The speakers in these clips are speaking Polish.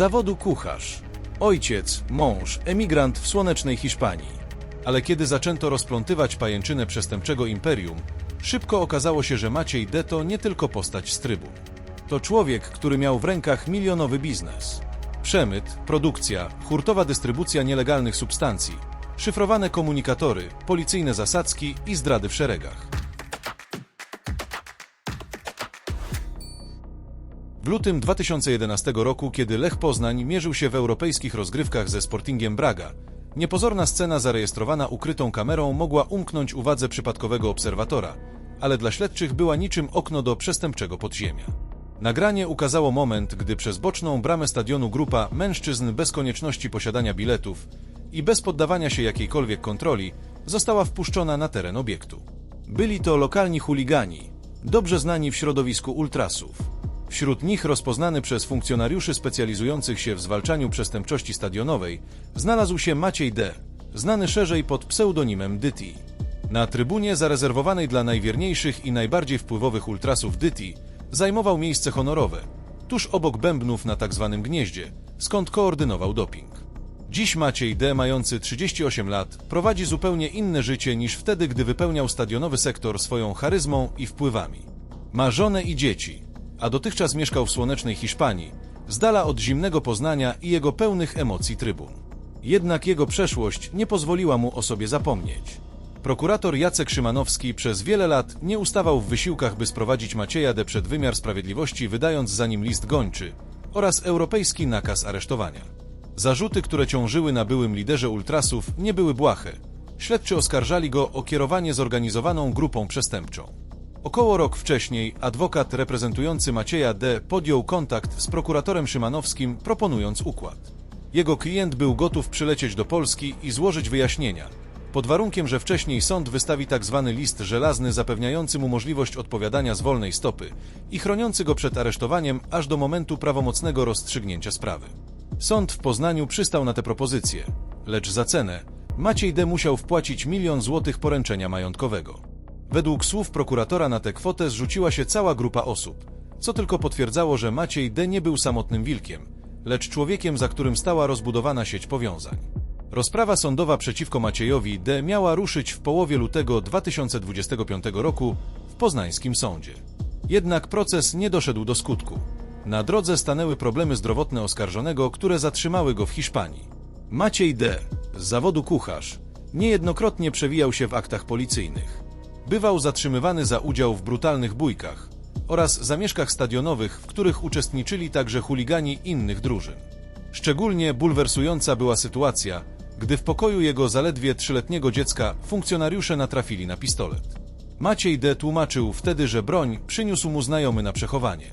zawodu kucharz. Ojciec, mąż, emigrant w słonecznej Hiszpanii. Ale kiedy zaczęto rozplątywać pajęczynę przestępczego imperium, szybko okazało się, że Maciej D. to nie tylko postać z trybun. To człowiek, który miał w rękach milionowy biznes. Przemyt, produkcja, hurtowa dystrybucja nielegalnych substancji, szyfrowane komunikatory, policyjne zasadzki i zdrady w szeregach. W lutym 2011 roku, kiedy Lech Poznań mierzył się w europejskich rozgrywkach ze Sportingiem Braga, niepozorna scena zarejestrowana ukrytą kamerą mogła umknąć uwadze przypadkowego obserwatora, ale dla śledczych była niczym okno do przestępczego podziemia. Nagranie ukazało moment, gdy przez boczną bramę stadionu grupa mężczyzn bez konieczności posiadania biletów i bez poddawania się jakiejkolwiek kontroli została wpuszczona na teren obiektu. Byli to lokalni chuligani, dobrze znani w środowisku ultrasów. Wśród nich rozpoznany przez funkcjonariuszy specjalizujących się w zwalczaniu przestępczości stadionowej znalazł się Maciej D., znany szerzej pod pseudonimem Dyti. Na trybunie zarezerwowanej dla najwierniejszych i najbardziej wpływowych ultrasów Dyti zajmował miejsce honorowe, tuż obok bębnów na tzw. gnieździe, skąd koordynował doping. Dziś Maciej D., mający 38 lat, prowadzi zupełnie inne życie niż wtedy, gdy wypełniał stadionowy sektor swoją charyzmą i wpływami. Ma żonę i dzieci, a dotychczas mieszkał w słonecznej Hiszpanii, z dala od zimnego Poznania i jego pełnych emocji trybun. Jednak jego przeszłość nie pozwoliła mu o sobie zapomnieć. Prokurator Jacek Szymanowski przez wiele lat nie ustawał w wysiłkach, by sprowadzić Macieja D. przed wymiar sprawiedliwości, wydając za nim list gończy oraz europejski nakaz aresztowania. Zarzuty, które ciążyły na byłym liderze ultrasów, nie były błahe. Śledczy oskarżali go o kierowanie zorganizowaną grupą przestępczą. Około rok wcześniej adwokat reprezentujący Macieja D. podjął kontakt z prokuratorem Szymanowskim, proponując układ. Jego klient był gotów przylecieć do Polski i złożyć wyjaśnienia, pod warunkiem, że wcześniej sąd wystawi tzw. list żelazny zapewniający mu możliwość odpowiadania z wolnej stopy i chroniący go przed aresztowaniem aż do momentu prawomocnego rozstrzygnięcia sprawy. Sąd w Poznaniu przystał na tę propozycję, lecz za cenę Maciej D. musiał wpłacić milion złotych poręczenia majątkowego. Według słów prokuratora na tę kwotę zrzuciła się cała grupa osób, co tylko potwierdzało, że Maciej D. nie był samotnym wilkiem, lecz człowiekiem, za którym stała rozbudowana sieć powiązań. Rozprawa sądowa przeciwko Maciejowi D. miała ruszyć w połowie lutego 2025 roku w poznańskim sądzie. Jednak proces nie doszedł do skutku. Na drodze stanęły problemy zdrowotne oskarżonego, które zatrzymały go w Hiszpanii. Maciej D., z zawodu kucharz, niejednokrotnie przewijał się w aktach policyjnych. Bywał zatrzymywany za udział w brutalnych bójkach oraz zamieszkach stadionowych, w których uczestniczyli także chuligani innych drużyn. Szczególnie bulwersująca była sytuacja, gdy w pokoju jego zaledwie trzyletniego dziecka funkcjonariusze natrafili na pistolet. Maciej D. tłumaczył wtedy, że broń przyniósł mu znajomy na przechowanie.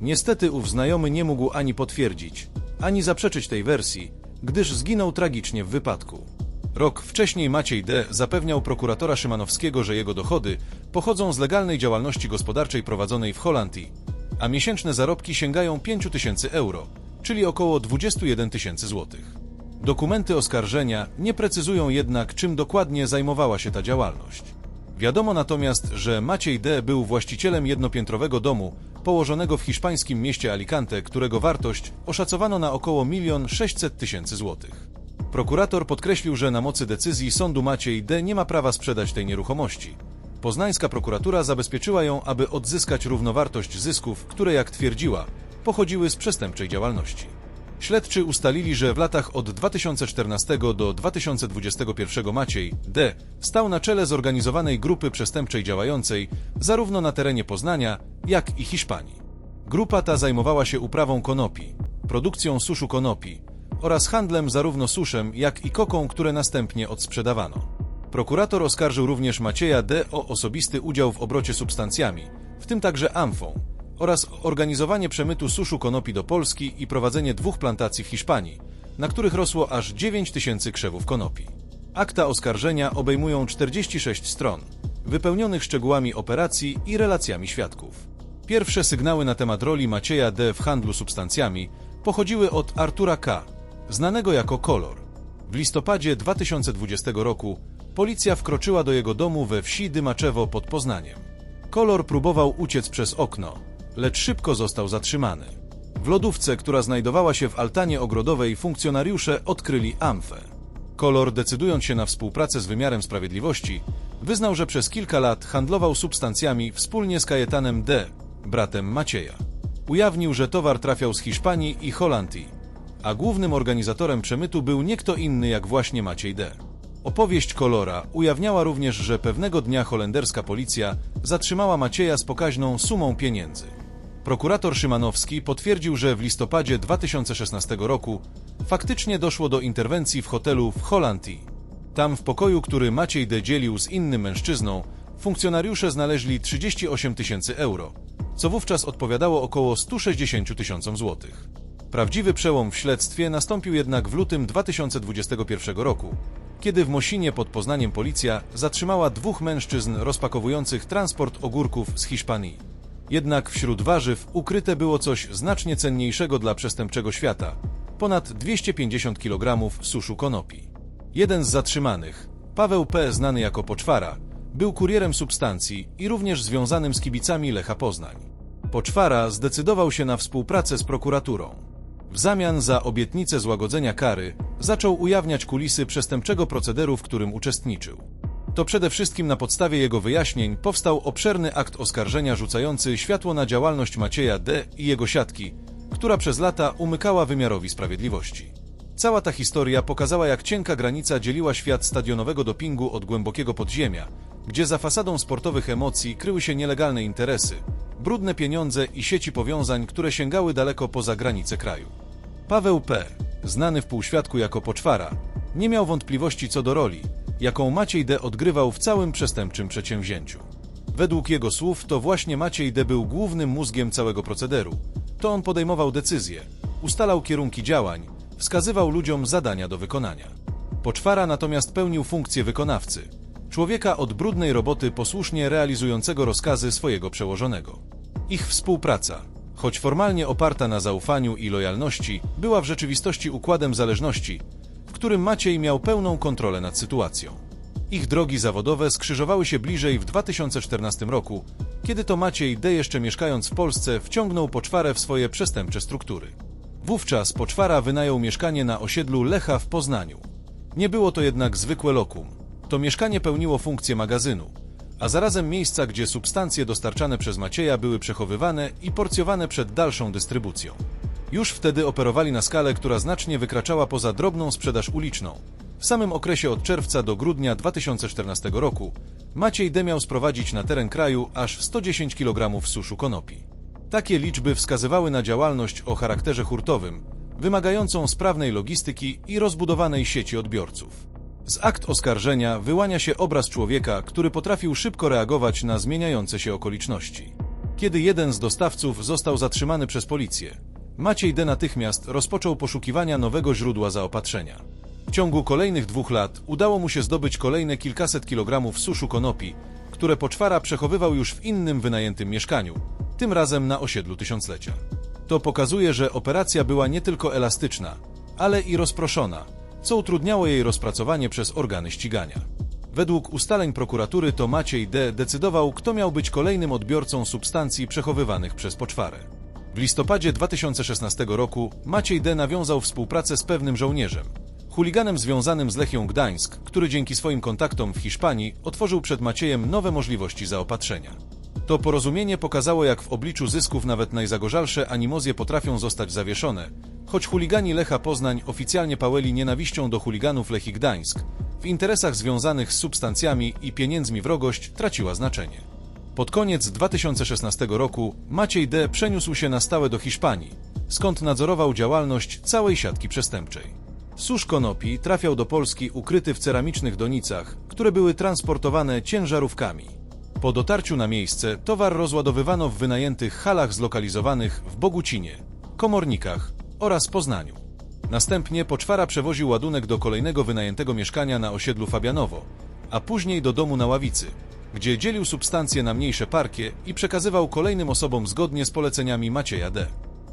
Niestety ów znajomy nie mógł ani potwierdzić, ani zaprzeczyć tej wersji, gdyż zginął tragicznie w wypadku. Rok wcześniej Maciej D. zapewniał prokuratora Szymanowskiego, że jego dochody pochodzą z legalnej działalności gospodarczej prowadzonej w Holandii, a miesięczne zarobki sięgają 5 tysięcy euro, czyli około 21 tysięcy złotych. Dokumenty oskarżenia nie precyzują jednak, czym dokładnie zajmowała się ta działalność. Wiadomo natomiast, że Maciej D. był właścicielem jednopiętrowego domu położonego w hiszpańskim mieście Alicante, którego wartość oszacowano na około 1 600 tysięcy złotych. Prokurator podkreślił, że na mocy decyzji sądu Maciej D. nie ma prawa sprzedać tej nieruchomości. Poznańska prokuratura zabezpieczyła ją, aby odzyskać równowartość zysków, które, jak twierdziła, pochodziły z przestępczej działalności. Śledczy ustalili, że w latach od 2014 do 2021 Maciej D. stał na czele zorganizowanej grupy przestępczej działającej zarówno na terenie Poznania, jak i Hiszpanii. Grupa ta zajmowała się uprawą konopi, produkcją suszu konopi oraz handlem zarówno suszem, jak i koką, które następnie odsprzedawano. Prokurator oskarżył również Macieja D. o osobisty udział w obrocie substancjami, w tym także amfą, oraz organizowanie przemytu suszu konopi do Polski i prowadzenie dwóch plantacji w Hiszpanii, na których rosło aż 9 tysięcy krzewów konopi. Akta oskarżenia obejmują 46 stron, wypełnionych szczegółami operacji i relacjami świadków. Pierwsze sygnały na temat roli Macieja D. w handlu substancjami pochodziły od Artura K., znanego jako Kolor. W listopadzie 2020 roku policja wkroczyła do jego domu we wsi Dymaczewo pod Poznaniem. Kolor próbował uciec przez okno, lecz szybko został zatrzymany. W lodówce, która znajdowała się w altanie ogrodowej, funkcjonariusze odkryli amfę. Kolor, decydując się na współpracę z wymiarem sprawiedliwości, wyznał, że przez kilka lat handlował substancjami wspólnie z Kajetanem D., bratem Macieja. Ujawnił, że towar trafiał z Hiszpanii i Holandii, a głównym organizatorem przemytu był nie kto inny jak właśnie Maciej D. Opowieść Kolora ujawniała również, że pewnego dnia holenderska policja zatrzymała Macieja z pokaźną sumą pieniędzy. Prokurator Szymanowski potwierdził, że w listopadzie 2016 roku faktycznie doszło do interwencji w hotelu w Holandii. Tam w pokoju, który Maciej D. dzielił z innym mężczyzną, funkcjonariusze znaleźli 38 tysięcy euro, co wówczas odpowiadało około 160 tysiącom złotych. Prawdziwy przełom w śledztwie nastąpił jednak w lutym 2021 roku, kiedy w Mosinie pod Poznaniem policja zatrzymała dwóch mężczyzn rozpakowujących transport ogórków z Hiszpanii. Jednak wśród warzyw ukryte było coś znacznie cenniejszego dla przestępczego świata ponad 250 kg suszu konopi. Jeden z zatrzymanych, Paweł P., znany jako Poczwara, był kurierem substancji i również związanym z kibicami Lecha Poznań. Poczwara zdecydował się na współpracę z prokuraturą. W zamian za obietnicę złagodzenia kary zaczął ujawniać kulisy przestępczego procederu, w którym uczestniczył. To przede wszystkim na podstawie jego wyjaśnień powstał obszerny akt oskarżenia rzucający światło na działalność Macieja D. i jego siatki, która przez lata umykała wymiarowi sprawiedliwości. Cała ta historia pokazała, jak cienka granica dzieliła świat stadionowego dopingu od głębokiego podziemia, gdzie za fasadą sportowych emocji kryły się nielegalne interesy, brudne pieniądze i sieci powiązań, które sięgały daleko poza granice kraju. Paweł P., znany w półświadku jako Poczwara, nie miał wątpliwości co do roli, jaką Maciej D. odgrywał w całym przestępczym przedsięwzięciu. Według jego słów to właśnie Maciej D. był głównym mózgiem całego procederu. To on podejmował decyzje, ustalał kierunki działań, wskazywał ludziom zadania do wykonania. Poczwara natomiast pełnił funkcję wykonawcy, człowieka od brudnej roboty posłusznie realizującego rozkazy swojego przełożonego. Ich współpraca, choć formalnie oparta na zaufaniu i lojalności, była w rzeczywistości układem zależności, w którym Maciej miał pełną kontrolę nad sytuacją. Ich drogi zawodowe skrzyżowały się bliżej w 2014 roku, kiedy to Maciej D. jeszcze mieszkając w Polsce wciągnął Poczwarę w swoje przestępcze struktury. Wówczas Poczwara wynajął mieszkanie na osiedlu Lecha w Poznaniu. Nie było to jednak zwykłe lokum. To mieszkanie pełniło funkcję magazynu, a zarazem miejsca, gdzie substancje dostarczane przez Macieja były przechowywane i porcjowane przed dalszą dystrybucją. Już wtedy operowali na skalę, która znacznie wykraczała poza drobną sprzedaż uliczną. W samym okresie od czerwca do grudnia 2014 roku Maciej D. miał sprowadzić na teren kraju aż 110 kg suszu konopi. Takie liczby wskazywały na działalność o charakterze hurtowym, wymagającą sprawnej logistyki i rozbudowanej sieci odbiorców. Z akt oskarżenia wyłania się obraz człowieka, który potrafił szybko reagować na zmieniające się okoliczności. Kiedy jeden z dostawców został zatrzymany przez policję, Maciej D. natychmiast rozpoczął poszukiwania nowego źródła zaopatrzenia. W ciągu kolejnych dwóch lat udało mu się zdobyć kolejne kilkaset kilogramów suszu konopi, które Poczwara przechowywał już w innym wynajętym mieszkaniu, tym razem na osiedlu Tysiąclecia. To pokazuje, że operacja była nie tylko elastyczna, ale i rozproszona, co utrudniało jej rozpracowanie przez organy ścigania. Według ustaleń prokuratury to Maciej D. decydował, kto miał być kolejnym odbiorcą substancji przechowywanych przez Poczwarę. W listopadzie 2016 roku Maciej D. nawiązał współpracę z pewnym żołnierzem, chuliganem związanym z Lechią Gdańsk, który dzięki swoim kontaktom w Hiszpanii otworzył przed Maciejem nowe możliwości zaopatrzenia. To porozumienie pokazało, jak w obliczu zysków nawet najzagorzalsze animozje potrafią zostać zawieszone, choć chuligani Lecha Poznań oficjalnie pałeli nienawiścią do chuliganów Lechii Gdańsk, w interesach związanych z substancjami i pieniędzmi wrogość traciła znaczenie. Pod koniec 2016 roku Maciej D. przeniósł się na stałe do Hiszpanii, skąd nadzorował działalność całej siatki przestępczej. Susz konopi trafiał do Polski ukryty w ceramicznych donicach, które były transportowane ciężarówkami. Po dotarciu na miejsce towar rozładowywano w wynajętych halach zlokalizowanych w Bogucinie, Komornikach oraz Poznaniu. Następnie Poczwara przewoził ładunek do kolejnego wynajętego mieszkania na osiedlu Fabianowo, a później do domu na Ławicy, gdzie dzielił substancje na mniejsze parkie i przekazywał kolejnym osobom zgodnie z poleceniami Macieja D.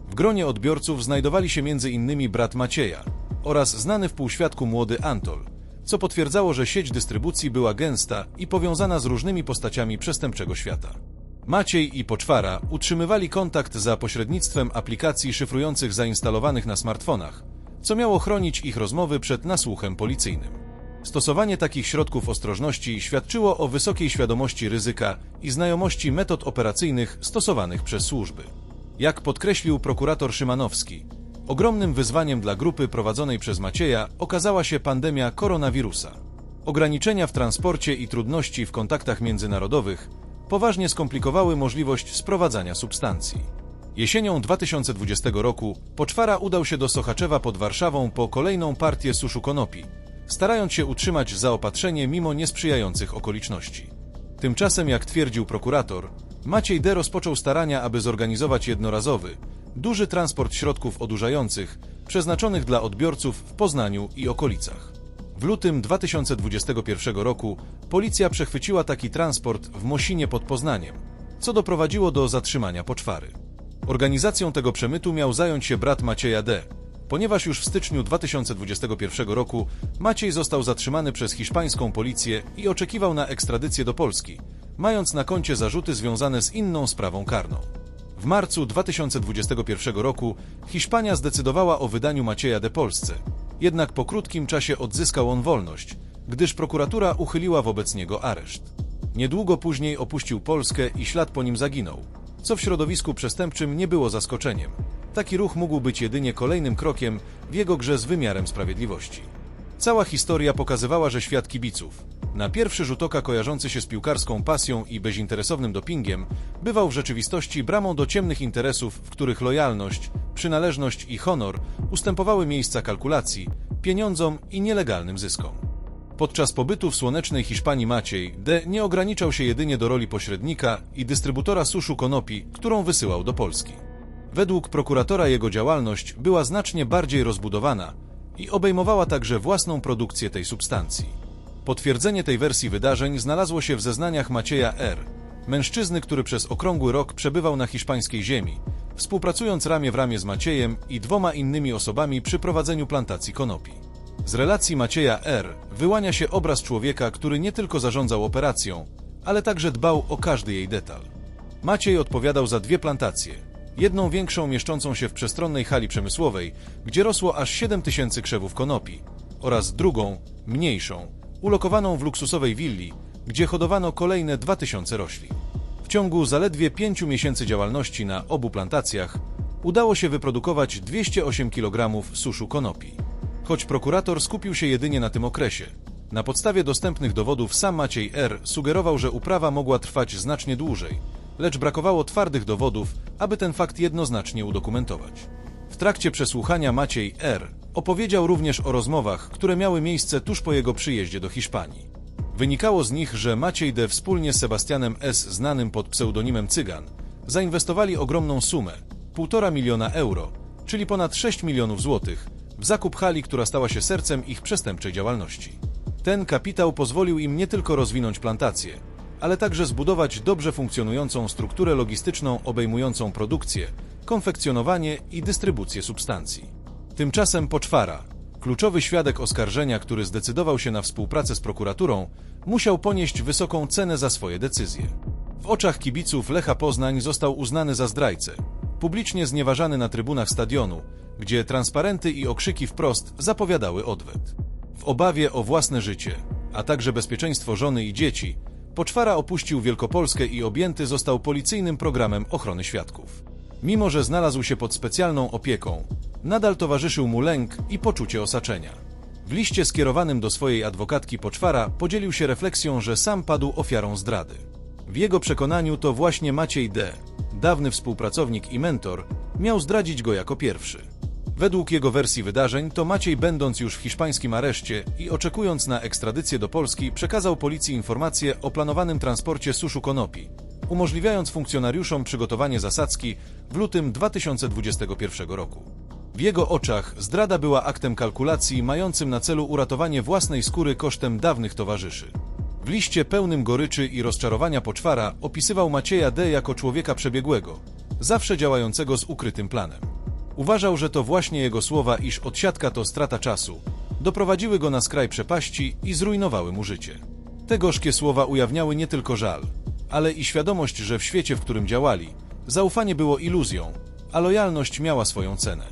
W gronie odbiorców znajdowali się m.in. brat Macieja oraz znany w półświadku młody Antol, co potwierdzało, że sieć dystrybucji była gęsta i powiązana z różnymi postaciami przestępczego świata. Maciej i Poczwara utrzymywali kontakt za pośrednictwem aplikacji szyfrujących zainstalowanych na smartfonach, co miało chronić ich rozmowy przed nasłuchem policyjnym. Stosowanie takich środków ostrożności świadczyło o wysokiej świadomości ryzyka i znajomości metod operacyjnych stosowanych przez służby. Jak podkreślił prokurator Szymanowski, ogromnym wyzwaniem dla grupy prowadzonej przez Macieja okazała się pandemia koronawirusa. Ograniczenia w transporcie i trudności w kontaktach międzynarodowych poważnie skomplikowały możliwość sprowadzania substancji. Jesienią 2020 roku Poczwara udał się do Sochaczewa pod Warszawą po kolejną partię suszu konopi, starając się utrzymać zaopatrzenie mimo niesprzyjających okoliczności. Tymczasem, jak twierdził prokurator, Maciej D. rozpoczął starania, aby zorganizować jednorazowy, duży transport środków odurzających przeznaczonych dla odbiorców w Poznaniu i okolicach. W lutym 2021 roku policja przechwyciła taki transport w Mosinie pod Poznaniem, co doprowadziło do zatrzymania poczwary. Organizacją tego przemytu miał zająć się brat Macieja D., ponieważ już w styczniu 2021 roku Maciej został zatrzymany przez hiszpańską policję i oczekiwał na ekstradycję do Polski, mając na koncie zarzuty związane z inną sprawą karną. W marcu 2021 roku Hiszpania zdecydowała o wydaniu Macieja de Polsce, jednak po krótkim czasie odzyskał on wolność, gdyż prokuratura uchyliła wobec niego areszt. Niedługo później opuścił Polskę i ślad po nim zaginął, co w środowisku przestępczym nie było zaskoczeniem. Taki ruch mógł być jedynie kolejnym krokiem w jego grze z wymiarem sprawiedliwości. Cała historia pokazywała, że świat kibiców, na pierwszy rzut oka kojarzący się z piłkarską pasją i bezinteresownym dopingiem, bywał w rzeczywistości bramą do ciemnych interesów, w których lojalność, przynależność i honor ustępowały miejsca kalkulacji, pieniądzom i nielegalnym zyskom. Podczas pobytu w słonecznej Hiszpanii Maciej D. nie ograniczał się jedynie do roli pośrednika i dystrybutora suszu konopi, którą wysyłał do Polski. Według prokuratora jego działalność była znacznie bardziej rozbudowana i obejmowała także własną produkcję tej substancji. Potwierdzenie tej wersji wydarzeń znalazło się w zeznaniach Macieja R., mężczyzny, który przez okrągły rok przebywał na hiszpańskiej ziemi, współpracując ramię w ramię z Maciejem i dwoma innymi osobami przy prowadzeniu plantacji konopi. Z relacji Macieja R. wyłania się obraz człowieka, który nie tylko zarządzał operacją, ale także dbał o każdy jej detal. Maciej odpowiadał za dwie plantacje. Jedną większą mieszczącą się w przestronnej hali przemysłowej, gdzie rosło aż 7 tysięcy krzewów konopi, oraz drugą, mniejszą, ulokowaną w luksusowej willi, gdzie hodowano kolejne 2000 roślin. W ciągu zaledwie pięciu miesięcy działalności na obu plantacjach udało się wyprodukować 208 kg suszu konopi. Choć prokurator skupił się jedynie na tym okresie, na podstawie dostępnych dowodów sam Maciej R. sugerował, że uprawa mogła trwać znacznie dłużej, lecz brakowało twardych dowodów, aby ten fakt jednoznacznie udokumentować. W trakcie przesłuchania Maciej R. opowiedział również o rozmowach, które miały miejsce tuż po jego przyjeździe do Hiszpanii. Wynikało z nich, że Maciej D. wspólnie z Sebastianem S., znanym pod pseudonimem Cygan, zainwestowali ogromną sumę 1,5 miliona euro, czyli ponad 6 milionów złotych, w zakup hali, która stała się sercem ich przestępczej działalności. Ten kapitał pozwolił im nie tylko rozwinąć plantację, ale także zbudować dobrze funkcjonującą strukturę logistyczną obejmującą produkcję, konfekcjonowanie i dystrybucję substancji. Tymczasem Poczwara, kluczowy świadek oskarżenia, który zdecydował się na współpracę z prokuraturą, musiał ponieść wysoką cenę za swoje decyzje. W oczach kibiców Lecha Poznań został uznany za zdrajcę, publicznie znieważany na trybunach stadionu, gdzie transparenty i okrzyki wprost zapowiadały odwet. W obawie o własne życie, a także bezpieczeństwo żony i dzieci, Poczwara opuścił Wielkopolskę i objęty został policyjnym programem ochrony świadków. Mimo, że znalazł się pod specjalną opieką, nadal towarzyszył mu lęk i poczucie osaczenia. W liście skierowanym do swojej adwokatki Poczwara podzielił się refleksją, że sam padł ofiarą zdrady. W jego przekonaniu to właśnie Maciej D., dawny współpracownik i mentor, miał zdradzić go jako pierwszy. Według jego wersji wydarzeń, to Maciej, będąc już w hiszpańskim areszcie i oczekując na ekstradycję do Polski, przekazał policji informacje o planowanym transporcie suszu konopi, umożliwiając funkcjonariuszom przygotowanie zasadzki w lutym 2021 roku. W jego oczach zdrada była aktem kalkulacji mającym na celu uratowanie własnej skóry kosztem dawnych towarzyszy. W liście pełnym goryczy i rozczarowania poczwara opisywał Macieja D. jako człowieka przebiegłego, zawsze działającego z ukrytym planem. Uważał, że to właśnie jego słowa, iż odsiadka to strata czasu, doprowadziły go na skraj przepaści i zrujnowały mu życie. Te gorzkie słowa ujawniały nie tylko żal, ale i świadomość, że w świecie, w którym działali, zaufanie było iluzją, a lojalność miała swoją cenę.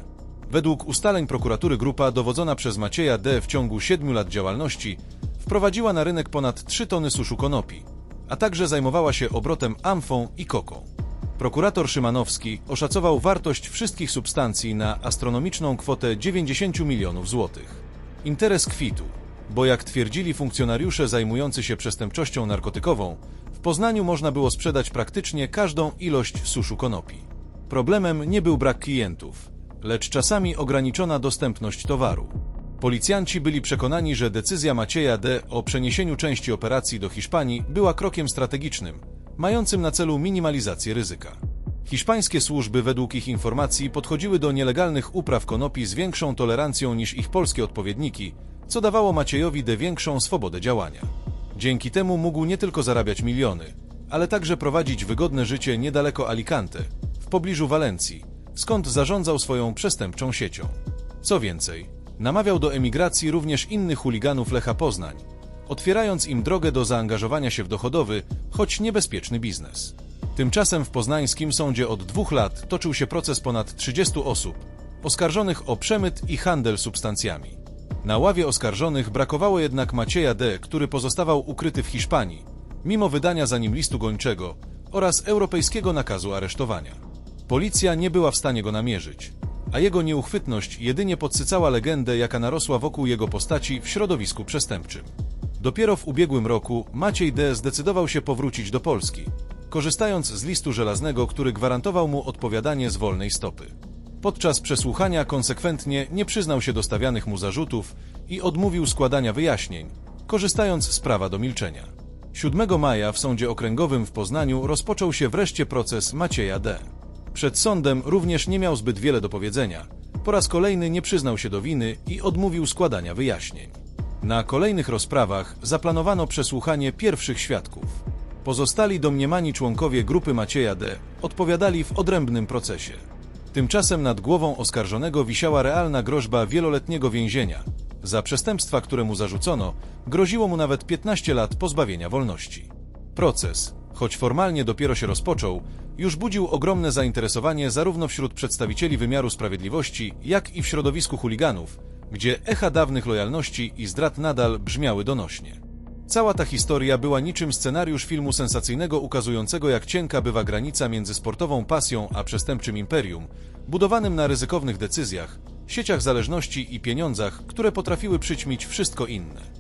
Według ustaleń prokuratury grupa dowodzona przez Macieja D. w ciągu 7 lat działalności wprowadziła na rynek ponad 3 tony suszu konopi, a także zajmowała się obrotem amfą i koką. Prokurator Szymanowski oszacował wartość wszystkich substancji na astronomiczną kwotę 90 milionów złotych. Interes kwitu, bo jak twierdzili funkcjonariusze zajmujący się przestępczością narkotykową, w Poznaniu można było sprzedać praktycznie każdą ilość suszu konopi. Problemem nie był brak klientów, lecz czasami ograniczona dostępność towaru. Policjanci byli przekonani, że decyzja Macieja D. o przeniesieniu części operacji do Hiszpanii była krokiem strategicznym, mającym na celu minimalizację ryzyka. Hiszpańskie służby według ich informacji podchodziły do nielegalnych upraw konopi z większą tolerancją niż ich polskie odpowiedniki, co dawało Maciejowi D. większą swobodę działania. Dzięki temu mógł nie tylko zarabiać miliony, ale także prowadzić wygodne życie niedaleko Alicante, w pobliżu Walencji, skąd zarządzał swoją przestępczą siecią. Co więcej, namawiał do emigracji również innych chuliganów Lecha Poznań, otwierając im drogę do zaangażowania się w dochodowy, choć niebezpieczny biznes. Tymczasem w poznańskim sądzie od dwóch lat toczył się proces ponad 30 osób, oskarżonych o przemyt i handel substancjami. Na ławie oskarżonych brakowało jednak Macieja D., który pozostawał ukryty w Hiszpanii, mimo wydania za nim listu gończego oraz europejskiego nakazu aresztowania. Policja nie była w stanie go namierzyć, a jego nieuchwytność jedynie podsycała legendę, jaka narosła wokół jego postaci w środowisku przestępczym. Dopiero w ubiegłym roku Maciej D. zdecydował się powrócić do Polski, korzystając z listu żelaznego, który gwarantował mu odpowiadanie z wolnej stopy. Podczas przesłuchania konsekwentnie nie przyznał się do stawianych mu zarzutów i odmówił składania wyjaśnień, korzystając z prawa do milczenia. 7 maja w Sądzie Okręgowym w Poznaniu rozpoczął się wreszcie proces Macieja D. Przed sądem również nie miał zbyt wiele do powiedzenia. Po raz kolejny nie przyznał się do winy i odmówił składania wyjaśnień. Na kolejnych rozprawach zaplanowano przesłuchanie pierwszych świadków. Pozostali domniemani członkowie grupy Macieja D. odpowiadali w odrębnym procesie. Tymczasem nad głową oskarżonego wisiała realna groźba wieloletniego więzienia. Za przestępstwa, które mu zarzucono, groziło mu nawet 15 lat pozbawienia wolności. Proces, choć formalnie dopiero się rozpoczął, już budził ogromne zainteresowanie zarówno wśród przedstawicieli wymiaru sprawiedliwości, jak i w środowisku chuliganów, gdzie echa dawnych lojalności i zdrad nadal brzmiały donośnie. Cała ta historia była niczym scenariusz filmu sensacyjnego ukazującego jak cienka bywa granica między sportową pasją a przestępczym imperium, budowanym na ryzykownych decyzjach, sieciach zależności i pieniądzach, które potrafiły przyćmić wszystko inne.